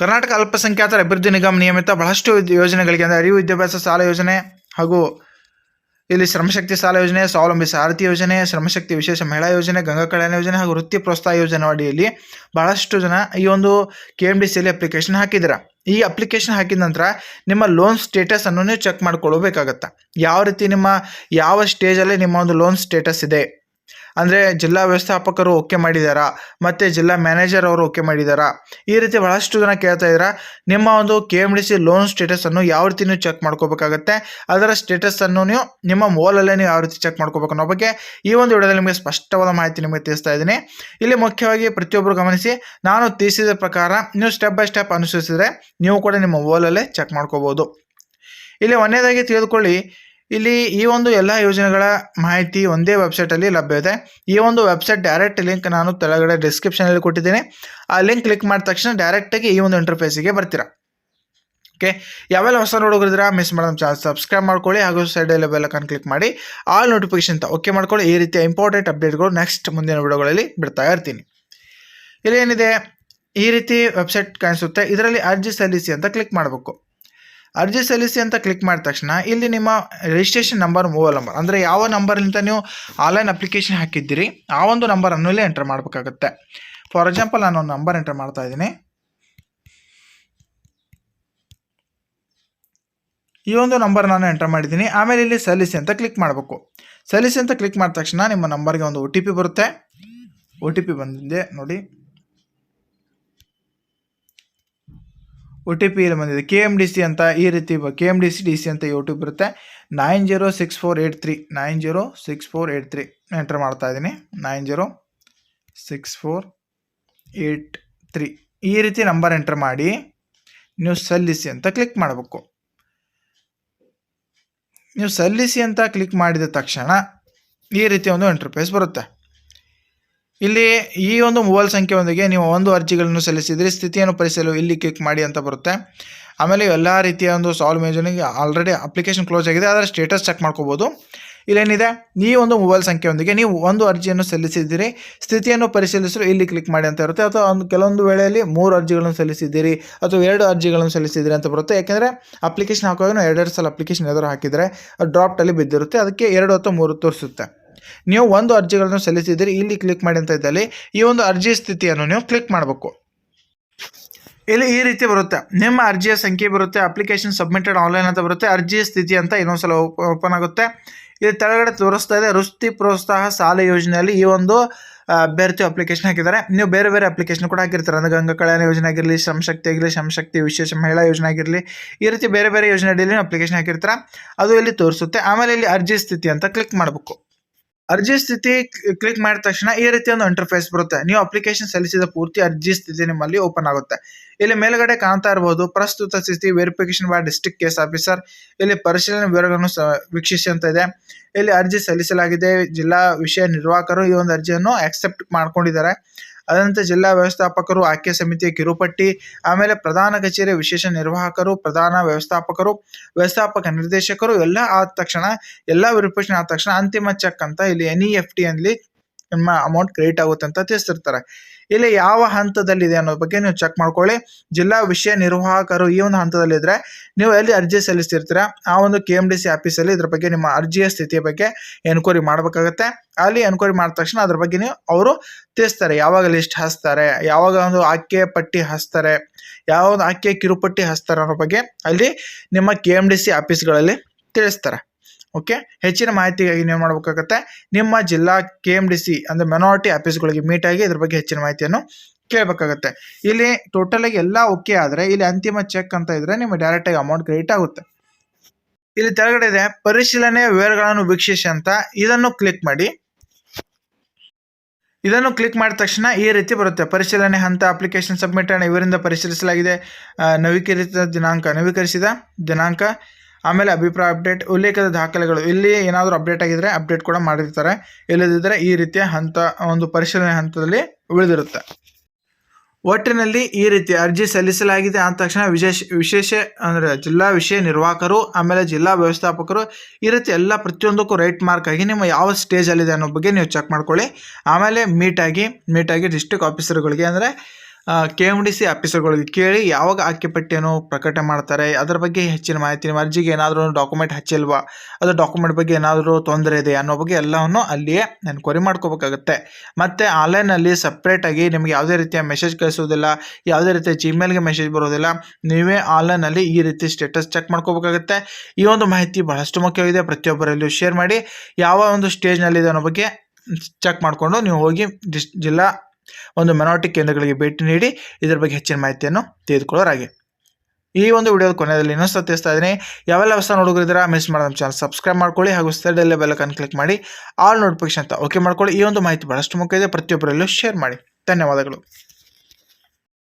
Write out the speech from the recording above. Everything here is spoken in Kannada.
ಕರ್ನಾಟಕ ಅಲ್ಪಸಂಖ್ಯಾತರ ಅಭಿವೃದ್ಧಿ ನಿಗಮ ನಿಯಮಿತ ಬಹಳಷ್ಟು ಯೋಜನೆಗಳಿಗೆ ಅಂದರೆ ಅರಿವು ವಿದ್ಯಾಭ್ಯಾಸ ಸಾಲ ಯೋಜನೆ ಹಾಗೂ ಇಲ್ಲಿ ಶ್ರಮಶಕ್ತಿ ಸಾಲ ಯೋಜನೆ, ಸ್ವಾವಲಂಬಿ ಸಾರಥಿ ಯೋಜನೆ, ಶ್ರಮಶಕ್ತಿ ವಿಶೇಷ ಮಹಿಳಾ ಯೋಜನೆ, ಗಂಗಾ ಕಲ್ಯಾಣ ಯೋಜನೆ ಹಾಗೂ ವೃತ್ತಿ ಪ್ರೋತ್ಸಾಹ ಯೋಜನೆ ಅಡಿಯಲ್ಲಿ ಬಹಳಷ್ಟು ಜನ ಈ ಒಂದು ಕೆ ಎಂ ಡಿ ಸಿಯಲ್ಲಿ ಅಪ್ಲಿಕೇಶನ್ ಹಾಕಿದ್ದೀರಾ ಈ ಅಪ್ಲಿಕೇಶನ್ ಹಾಕಿದ ನಂತರ ನಿಮ್ಮ ಲೋನ್ ಸ್ಟೇಟಸ್ ಅನ್ನು ನೀವು ಚೆಕ್ ಮಾಡ್ಕೊಳ್ಬೇಕಾಗತ್ತೆ. ಯಾವ ರೀತಿ ನಿಮ್ಮ ಯಾವ ಸ್ಟೇಜಲ್ಲಿ ನಿಮ್ಮ ಒಂದು ಲೋನ್ ಸ್ಟೇಟಸ್ ಇದೆ? ಅಂದರೆ ಜಿಲ್ಲಾ ವ್ಯವಸ್ಥಾಪಕರು ಓಕೆ ಮಾಡಿದ್ದಾರಾ ಮತ್ತು ಜಿಲ್ಲಾ ಮ್ಯಾನೇಜರ್ ಅವರು ಓಕೆ ಮಾಡಿದ್ದಾರಾ ಈ ರೀತಿ ಬಹಳಷ್ಟು ಜನ ಕೇಳ್ತಾ ಇದ್ದೀರಾ. ನಿಮ್ಮ ಒಂದು K M D C loan ಸ್ಟೇಟಸನ್ನು ಯಾವ ರೀತಿ ನೀವು ಚೆಕ್ ಮಾಡ್ಕೋಬೇಕಾಗತ್ತೆ. ಅದರ ಸ್ಟೇಟಸನ್ನು ನೀವು ನಿಮ್ಮ ಮೋಲಲ್ಲೇ ನೀವು ಯಾವ ರೀತಿ ಚೆಕ್ ಮಾಡ್ಕೋಬೇಕು ಅನ್ನೋ ಬಗ್ಗೆ ಈ ಒಂದು ವಿಡಿಯೋದಲ್ಲಿ ನಿಮಗೆ ಸ್ಪಷ್ಟವಾದ ಮಾಹಿತಿ ನಿಮಗೆ ತಿಳಿಸ್ತಾ ಇದ್ದೀನಿ. ಇಲ್ಲಿ ಮುಖ್ಯವಾಗಿ ಪ್ರತಿಯೊಬ್ಬರು ಗಮನಿಸಿ, ನಾನು ತಿಳಿಸಿದ ಪ್ರಕಾರ ನೀವು ಸ್ಟೆಪ್ ಬೈ ಸ್ಟೆಪ್ ಅನುಸರಿಸಿದರೆ ನೀವು ಕೂಡ ನಿಮ್ಮ ಓಲಲ್ಲೇ ಚೆಕ್ ಮಾಡ್ಕೋಬೋದು. ಇಲ್ಲಿ ಒಂದನೇದಾಗಿ ತಿಳಿದುಕೊಳ್ಳಿ ಇಲ್ಲಿ ಈ ಒಂದು ಎಲ್ಲ ಯೋಜನೆಗಳ ಮಾಹಿತಿ ಒಂದೇ ವೆಬ್ಸೈಟಲ್ಲಿ ಲಭ್ಯವಿದೆ ಈ ಒಂದು ವೆಬ್ಸೈಟ್ ಡೈರೆಕ್ಟ್ ಲಿಂಕ್ ನಾನು ಕೆಳಗಡೆ ಡಿಸ್ಕ್ರಿಪ್ಷನಲ್ಲಿ ಕೊಟ್ಟಿದ್ದೀನಿ. ಆ ಲಿಂಕ್ ಕ್ಲಿಕ್ ಮಾಡಿದ ತಕ್ಷಣ ಡೈರೆಕ್ಟಾಗಿ ಈ ಒಂದು ಇಂಟರ್ಫೇಸಿಗೆ ಬರ್ತೀರಾ. ಓಕೆ ಯಾವೆಲ್ಲ ಹೊಸ ನೋಡೋಗಿದ್ರೆ ಮಿಸ್ ಮಾಡೋದು ಚಾನಲ್ ಸಬ್ಸ್ಕ್ರೈಬ್ ಮಾಡ್ಕೊಳ್ಳಿ, ಹಾಗೂ ಸೈಡಲ್ಲಿ ಬೆಲ್ಲಕನ್ನು ಕ್ಲಿಕ್ ಮಾಡಿ ಆಲ್ ನೋಟಿಫಿಕೇಶನ್ ಅಂತ ಓಕೆ ಮಾಡ್ಕೊಳ್ಳಿ. ಈ ರೀತಿಯ ಇಂಪಾರ್ಟೆಂಟ್ ಅಪ್ಡೇಟ್ಗಳು ನೆಕ್ಸ್ಟ್ ಮುಂದಿನ ವಿಡಿಯೋಗಳಲ್ಲಿ ಬಿಡ್ತಾ ಇರ್ತೀನಿ. ಇಲ್ಲೇನಿದೆ ಈ ರೀತಿ ವೆಬ್ಸೈಟ್ ಕಾಣಿಸುತ್ತೆ. ಇದರಲ್ಲಿ ಅರ್ಜಿ ಸಲ್ಲಿಸಿ ಅಂತ ಕ್ಲಿಕ್ ಮಾಡಬೇಕು. ಅರ್ಜಿ ಸಲ್ಲಿಸಿ ಅಂತ ಕ್ಲಿಕ್ ಮಾಡಿದ ತಕ್ಷಣ ಇಲ್ಲಿ ನಿಮ್ಮ ರಿಜಿಸ್ಟ್ರೇಷನ್ ನಂಬರ್ ಮೊಬೈಲ್ ನಂಬರ್ ಅಂದರೆ ಯಾವ ನಂಬರ್ನಿಂದ ನೀವು ಆನ್ಲೈನ್ ಅಪ್ಲಿಕೇಶನ್ ಹಾಕಿದ್ದೀರಿ, ಆ ಒಂದು ನಂಬರನ್ನು ಇಲ್ಲಿ ಎಂಟರ್ ಮಾಡಬೇಕಾಗುತ್ತೆ. ಫಾರ್ ಎಕ್ಸಾಂಪಲ್ ನಾನು ಒಂದು ನಂಬರ್ ಎಂಟರ್ ಮಾಡ್ತಾ ಇದ್ದೀನಿ. ಈ ಒಂದು ನಂಬರ್ ನಾನು ಎಂಟರ್ ಮಾಡಿದ್ದೀನಿ. ಆಮೇಲೆ ಇಲ್ಲಿ ಸಲ್ಲಿಸಿ ಅಂತ ಕ್ಲಿಕ್ ಮಾಡಬೇಕು. ಸಲ್ಲಿಸಿ ಅಂತ ಕ್ಲಿಕ್ ಮಾಡಿದ ತಕ್ಷಣ ನಿಮ್ಮ ನಂಬರ್ಗೆ ಒಂದು ಒ ಟಿ ಪಿ ಬರುತ್ತೆ. ಒ ಟಿ ಪಿ ಬಂದಿದೆ, ನೋಡಿ. ಒ ಟಿ ಪಿ ಇಲ್ಲಿ ಬಂದಿದೆ. ಕೆ ಎಂ ಡಿ ಸಿ ಅಂತ ಈ ರೀತಿ K M D C D C ಅಂತ ಯು ಟಿ ಪಿ ಬರುತ್ತೆ nine zero six four eight three, nine zero six four eight three enter ಮಾಡ್ತಾ ಇದ್ದೀನಿ. Nine zero six four eight three. ಈ ರೀತಿ ನಂಬರ್ ಎಂಟ್ರ್ ಮಾಡಿ ನೀವು ಸಲ್ಲಿಸಿ ಅಂತ ಕ್ಲಿಕ್ ಮಾಡಬೇಕು. ನೀವು ಸಲ್ಲಿಸಿ ಅಂತ ಕ್ಲಿಕ್ ಮಾಡಿದ ತಕ್ಷಣ ಈ ರೀತಿ ಒಂದು ಇಂಟರ್ಫೇಸ್ ಬರುತ್ತೆ. ಇಲ್ಲಿ ಈ ಒಂದು ಮೊಬೈಲ್ ಸಂಖ್ಯೆಯೊಂದಿಗೆ ನೀವು ಒಂದು ಅರ್ಜಿಗಳನ್ನು ಸಲ್ಲಿಸಿದರೆ ಸ್ಥಿತಿಯನ್ನು ಪರಿಶೀಲಿಸಲು ಇಲ್ಲಿ ಕ್ಲಿಕ್ ಮಾಡಿ ಅಂತ ಬರುತ್ತೆ. ಆಮೇಲೆ ಎಲ್ಲ ರೀತಿಯ ಒಂದು ಸಾಲ್ವ್ ಮೇಜನಿಗೆ ಆಲ್ರೆಡಿ ಅಪ್ಲಿಕೇಶನ್ ಕ್ಲೋಸ್ ಆಗಿದೆ, ಅದರ ಸ್ಟೇಟಸ್ ಚೆಕ್ ಮಾಡ್ಕೋಬೋದು. ಇಲ್ಲೇನಿದೆ? ಈ ಒಂದು ಮೊಬೈಲ್ ಸಂಖ್ಯೆಯೊಂದಿಗೆ ನೀವು ಒಂದು ಅರ್ಜಿಯನ್ನು ಸಲ್ಲಿಸಿದ್ದೀರಿ, ಸ್ಥಿತಿಯನ್ನು ಪರಿಶೀಲಿಸಲು ಇಲ್ಲಿ ಕ್ಲಿಕ್ ಮಾಡಿ ಅಂತ ಇರುತ್ತೆ. ಅಥವಾ ಒಂದು ಕೆಲವೊಂದು ವೇಳೆಯಲ್ಲಿ ಮೂರು ಅರ್ಜಿಗಳನ್ನು ಸಲ್ಲಿಸಿದ್ದೀರಿ ಅಥವಾ ಎರಡು ಅರ್ಜಿಗಳನ್ನು ಸಲ್ಲಿಸಿದ್ದೀರಿ ಅಂತ ಬರುತ್ತೆ. ಯಾಕೆಂದರೆ ಅಪ್ಲಿಕೇಶನ್ ಹಾಕುವಾಗ ಎರಡೆರಡು ಸಲ ಅಪ್ಲಿಕೇಶನ್ ಎದುರು ಹಾಕಿದರೆ ಡ್ರಾಪ್ಟಲ್ಲಿ ಬಿದ್ದಿರುತ್ತೆ. ಅದಕ್ಕೆ ಎರಡು ಅಥವಾ ಮೂರು ತೋರಿಸುತ್ತೆ. ನೀವು ಒಂದು ಅರ್ಜಿಗಳನ್ನು ಸಲ್ಲಿಸಿದ್ದೀರಿ, ಇಲ್ಲಿ ಕ್ಲಿಕ್ ಮಾಡಿ ಅಂತ ಇದ್ದಲ್ಲಿ ಈ ಒಂದು ಅರ್ಜಿ ಸ್ಥಿತಿಯನ್ನು ನೀವು ಕ್ಲಿಕ್ ಮಾಡಬೇಕು. ಇಲ್ಲಿ ಈ ರೀತಿ ಬರುತ್ತೆ. ನಿಮ್ಮ ಅರ್ಜಿಯ ಸಂಖ್ಯೆ ಬರುತ್ತೆ ಅಪ್ಲಿಕೇಶನ್ ಸಬ್ಮಿಟೆಡ್ ಆನ್ಲೈನ್ ಅಂತ ಬರುತ್ತೆ, ಅರ್ಜಿಯ ಸ್ಥಿತಿ ಅಂತ ಇನ್ನೊಂದ್ಸಲ ಓಪನ್ ಆಗುತ್ತೆ. ಇಲ್ಲಿ ತೆಳಗಡೆ ತೋರಿಸ್ತಾ ಇದೆ, ವೃತ್ತಿ ಪ್ರೋತ್ಸಾಹ ಸಾಲ ಯೋಜನೆಯಲ್ಲಿ ಈ ಒಂದು ಅಭ್ಯರ್ಥಿ ಅಪ್ಲಿಕೇಶನ್ ಹಾಕಿದ್ದಾರೆ. ನೀವು ಬೇರೆ ಬೇರೆ ಅಪ್ಲಿಕೇಶನ್ ಕೂಡ ಹಾಕಿರ್ತಾರೆ. ಅಂದರೆ ಗಂಗಾ ಕಲ್ಯಾಣ ಯೋಜನೆ ಆಗಿರಲಿ ಶ್ರಮಶಕ್ತಿ ಆಗಿರಲಿ ಶ್ರಮಶಕ್ತಿ ವಿಶೇಷ ಮಹಿಳಾ ಯೋಜನೆ ಆಗಿರಲಿ, ಈ ರೀತಿ ಬೇರೆ ಬೇರೆ ಯೋಜನೆ ಅಡಿಯಲ್ಲಿ ಅಪ್ಲಿಕೇಶನ್ ಹಾಕಿರ್ತಾರೆ. ಅದು ಇಲ್ಲಿ ತೋರಿಸುತ್ತೆ. ಆಮೇಲೆ ಇಲ್ಲಿ ಅರ್ಜಿ ಸ್ಥಿತಿ ಅಂತ ಕ್ಲಿಕ್ ಮಾಡಬೇಕು. ಅರ್ಜಿ ಸ್ಥಿತಿ ಕ್ಲಿಕ್ ಮಾಡಿದ ತಕ್ಷಣ ಈ ರೀತಿ ಒಂದು ಇಂಟರ್ಫೇಸ್ ಬರುತ್ತೆ. ನೀವು ಅಪ್ಲಿಕೇಶನ್ ಸಲ್ಲಿಸಿದ ಪೂರ್ತಿ ಅರ್ಜಿ ಸ್ಥಿತಿ ನಿಮ್ಮಲ್ಲಿ ಓಪನ್ ಆಗುತ್ತೆ. ಇಲ್ಲಿ ಮೇಲ್ಗಡೆ ಕಾಣ್ತಾ ಇರಬಹುದು ಪ್ರಸ್ತುತ ಸ್ಥಿತಿ verification by district case officer ಇಲ್ಲಿ ಪರಿಶೀಲನೆ ವಿವರಗಳನ್ನು ವೀಕ್ಷಿಸುವಂತ ಇದೆ. ಇಲ್ಲಿ ಅರ್ಜಿ ಸಲ್ಲಿಸಲಾಗಿದೆ. ಜಿಲ್ಲಾ ವಿಷಯ ನಿರ್ವಾಹಕರು ಈ ಒಂದು ಅರ್ಜಿಯನ್ನು ಆಕ್ಸೆಪ್ಟ್ ಮಾಡ್ಕೊಂಡಿದ್ದಾರೆ. ಅದಂತೆ ಜಿಲ್ಲಾ ವ್ಯವಸ್ಥಾಪಕರು, ಆಯ್ಕೆ ಸಮಿತಿಯ ಕಿರುಪಟ್ಟಿ, ಆಮೇಲೆ ಪ್ರಧಾನ ಕಚೇರಿ ವಿಶೇಷ ನಿರ್ವಾಹಕರು, ಪ್ರಧಾನ ವ್ಯವಸ್ಥಾಪಕರು, ವ್ಯವಸ್ಥಾಪಕ ನಿರ್ದೇಶಕರು, ಎಲ್ಲ ಆದ ತಕ್ಷಣ, ಎಲ್ಲ ವೆರಿಫಿಕೇಶನ್ ಆದ ತಕ್ಷಣ ಅಂತಿಮ ಚೆಕ್ ಅಂತ ಇಲ್ಲಿ ಎನ್ ಇ ಎಫ್ ಟಿ ಅಲ್ಲಿ ನಿಮ್ಮ ಅಮೌಂಟ್ ಕ್ರೆಡಿಟ್ ಆಗುತ್ತೆ ಅಂತ ತಿಳಿಸ್ತಿರ್ತಾರೆ ಇಲ್ಲಿ ಯಾವ ಹಂತದಲ್ಲಿದೆ ಅನ್ನೋದ್ರ ಬಗ್ಗೆ ನೀವು ಚೆಕ್ ಮಾಡ್ಕೊಳ್ಳಿ. ಜಿಲ್ಲಾ ವಿಷಯ ನಿರ್ವಾಹಕರು ಈ ಒಂದು ಹಂತದಲ್ಲಿದ್ದರೆ ನೀವು ಎಲ್ಲಿ ಅರ್ಜಿ ಸಲ್ಲಿಸ್ತಿರ್ತೀರ? ಆ ಒಂದು ಕೆ ಎಂ ಡಿ ಸಿ ಆಫೀಸಲ್ಲಿ ಇದ್ರ ಬಗ್ಗೆ ನಿಮ್ಮ ಅರ್ಜಿಯ ಸ್ಥಿತಿಯ ಬಗ್ಗೆ ಎನ್ಕ್ವೈರಿ ಮಾಡಬೇಕಾಗತ್ತೆ. ಅಲ್ಲಿ ಎನ್ಕ್ವೈರಿ ಮಾಡಿದ ತಕ್ಷಣ ಅದ್ರ ಬಗ್ಗೆ ನೀವು ಅವರು ತಿಳಿಸ್ತಾರೆ. ಯಾವಾಗ ಲಿಸ್ಟ್ ಹಾಸ್ತಾರೆ ಯಾವಾಗ ಒಂದು ಆಕೆ ಪಟ್ಟಿ ಹಾಸ್ತಾರೆ ಯಾವ ಆಯ್ಕೆ ಕಿರುಪಟ್ಟಿ ಹಾಸ್ತಾರೆ ಅನ್ನೋ ಬಗ್ಗೆ ಅಲ್ಲಿ ನಿಮ್ಮ ಕೆ ಎಂ ಡಿ ಸಿ ಆಫೀಸ್ಗಳಲ್ಲಿ ತಿಳಿಸ್ತಾರೆ. ಓಕೆ? ಹೆಚ್ಚಿನ ಮಾಹಿತಿಗಾಗಿ ನೀವು ಮಾಡಬೇಕಾಗತ್ತೆ. ನಿಮ್ಮ ಜಿಲ್ಲಾ ಕೆ ಎಂ ಡಿ ಸಿ ಅಂದರೆ ಮೆನಾರಿಟಿ ಆಫೀಸ್ಗಳಿಗೆ ಮೀಟ್ ಆಗಿ ಇದ್ರ ಬಗ್ಗೆ ಹೆಚ್ಚಿನ ಮಾಹಿತಿಯನ್ನು ಕೇಳಬೇಕಾಗತ್ತೆ. ಇಲ್ಲಿ ಟೋಟಲ್ ಆಗಿ ಎಲ್ಲ ಓಕೆ ಆದರೆ ಇಲ್ಲಿ ಅಂತಿಮ ಚೆಕ್ ಅಂತ ಇದ್ರೆ ನಿಮ್ಮ ಡೈರೆಕ್ಟ್ ಆಗಿ ಅಮೌಂಟ್ ಕ್ರೆಡಿಟ್ ಆಗುತ್ತೆ. ಇಲ್ಲಿ ತೆಳಗಡೆ ಇದೆ, ಪರಿಶೀಲನೆ ವಿವರಗಳನ್ನು ವೀಕ್ಷಿಸಿ ಅಂತ. ಇದನ್ನು ಕ್ಲಿಕ್ ಮಾಡಿ. ಇದನ್ನು ಕ್ಲಿಕ್ ಮಾಡಿದ ತಕ್ಷಣ ಈ ರೀತಿ ಬರುತ್ತೆ. ಪರಿಶೀಲನೆ ಹಂತ ಅಪ್ಲಿಕೇಶನ್ ಸಬ್ಮಿಟ್ ಇವರಿಂದ ಪರಿಶೀಲಿಸಲಾಗಿದೆ. ನವೀಕರಿಸಿದ ದಿನಾಂಕ. ನವೀಕರಿಸಿದ ದಿನಾಂಕ. ಆಮೇಲೆ ಅಭಿಪ್ರಾಯ ಅಪ್ಡೇಟ್ ಉಲ್ಲೇಖದ ದಾಖಲೆಗಳು. ಇಲ್ಲಿ ಏನಾದರೂ ಅಪ್ಡೇಟ್ ಆಗಿದ್ರೆ ಅಪ್ಡೇಟ್ ಕೂಡ ಮಾಡಿರ್ತಾರೆ. ಇಲ್ಲದಿದ್ದರೆ ಈ ರೀತಿಯ ಹಂತ, ಒಂದು ಪರಿಶೀಲನೆ ಹಂತದಲ್ಲಿ ಉಳಿದಿರುತ್ತೆ. ಒಟ್ಟಿನಲ್ಲಿ ಈ ರೀತಿ ಅರ್ಜಿ ಸಲ್ಲಿಸಲಾಗಿದೆ ಅಂದ ತಕ್ಷಣ ವಿಶೇಷ ವಿಶೇಷ ಅಂದರೆ ಜಿಲ್ಲಾ ವಿಷಯ ನಿರ್ವಾಹಕರು, ಆಮೇಲೆ ಜಿಲ್ಲಾ ವ್ಯವಸ್ಥಾಪಕರು ಈ ರೀತಿ ಎಲ್ಲ ಪ್ರತಿಯೊಂದಕ್ಕೂ ರೈಟ್ ಮಾರ್ಕ್ ಆಗಿ ನಿಮ್ಮ ಯಾವ ಸ್ಟೇಜಲ್ಲಿದೆ ಅನ್ನೋ ಬಗ್ಗೆ ನೀವು ಚೆಕ್ ಮಾಡ್ಕೊಳ್ಳಿ. ಆಮೇಲೆ ಮೀಟಾಗಿ ಮೀಟಾಗಿ ಡಿಸ್ಟಿಕ್ ಆಫೀಸರ್ಗಳಿಗೆ ಅಂದರೆ ಕೆ ಎಂ ಡಿ ಸಿ ಆಫೀಸರ್ಗಳಿಗೆ ಕೇಳಿ ಯಾವಾಗ ಆಯ್ಕೆ ಪಟ್ಟಿಯನ್ನು ಪ್ರಕಟ ಮಾಡ್ತಾರೆ, ಅದರ ಬಗ್ಗೆ ಹೆಚ್ಚಿನ ಮಾಹಿತಿ ನಿಮ್ಮ ಅರ್ಜಿಗೆ ಏನಾದರೂ ಡಾಕ್ಯುಮೆಂಟ್ ಹಚ್ಚಿಲ್ವಾ ಅದು ಡಾಕ್ಯುಮೆಂಟ್ ಬಗ್ಗೆ ಏನಾದರೂ ತೊಂದರೆ ಇದೆ ಅನ್ನೋ ಬಗ್ಗೆ ಎಲ್ಲವನ್ನು ಅಲ್ಲಿಯೇ ಎನ್ಕ್ವೈರಿ ಮಾಡ್ಕೋಬೇಕಾಗುತ್ತೆ. ಮತ್ತು ಆನ್ಲೈನಲ್ಲಿ ಸಪ್ರೇಟಾಗಿ ನಿಮಗೆ ಯಾವುದೇ ರೀತಿಯ ಮೆಸೇಜ್ ಕಳಿಸೋದಿಲ್ಲ, ಯಾವುದೇ ರೀತಿಯ ಜಿಮೇಲ್ಗೆ ಮೆಸೇಜ್ ಬರೋದಿಲ್ಲ, ನೀವೇ ಆನ್ಲೈನಲ್ಲಿ ಈ ರೀತಿ ಸ್ಟೇಟಸ್ ಚೆಕ್ ಮಾಡ್ಕೋಬೇಕಾಗುತ್ತೆ. ಈ ಒಂದು ಮಾಹಿತಿ ಬಹಳಷ್ಟು ಮುಖ್ಯವಾಗಿದೆ, ಪ್ರತಿಯೊಬ್ಬರಲ್ಲೂ ಶೇರ್ ಮಾಡಿ, ಯಾವ ಒಂದು ಸ್ಟೇಜ್ನಲ್ಲಿದೆ ಅನ್ನೋ ಬಗ್ಗೆ ಚೆಕ್ ಮಾಡಿಕೊಂಡು ನೀವು ಹೋಗಿ ಡಿಸ್ ಜಿಲ್ಲಾ ಒಂದು ಮೆನಾರಿಟಿ ಕೇಂದ್ರಗಳಿಗೆ ಭೇಟಿ ನೀಡಿ ಇದರ ಬಗ್ಗೆ ಹೆಚ್ಚಿನ ಮಾಹಿತಿಯನ್ನು ತೆಗೆದುಕೊಳ್ಳೋರಾಗಿ ಈ ಒಂದು ವಿಡಿಯೋದ ಕೊನೆಯಲ್ಲಿ ಇನ್ನೊಂದು ತಿಳಿಸ್ತಾ ಇದ್ದೀನಿ. ಯಾವೆಲ್ಲ ಹೊಸ ನೋಡುಗರಿದ್ದೀರಾ ಮಿಸ್ ಮಾಡೋ ನಮ್ಮ ಚಾನಲ್ ಸಬ್ಸ್ಕ್ರೈಬ್ ಮಾಡ್ಕೊಳ್ಳಿ ಹಾಗೂ ಸೈಡಲ್ಲೇ ಬೆಲ್ಲಕನ್ನು ಕ್ಲಿಕ್ ಮಾಡಿ ಆಲ್ ನೋಟಿಫಿಕೇಶನ್ ಅಂತ ಓಕೆ ಮಾಡ್ಕೊಳ್ಳಿ. ಈ ಒಂದು ಮಾಹಿತಿ ಬಹಳಷ್ಟು ಮುಖ್ಯ ಇದೆ. ಪ್ರತಿಯೊಬ್ಬರಲ್ಲೂ ಶೇರ್ ಮಾಡಿ. ಧನ್ಯವಾದಗಳು.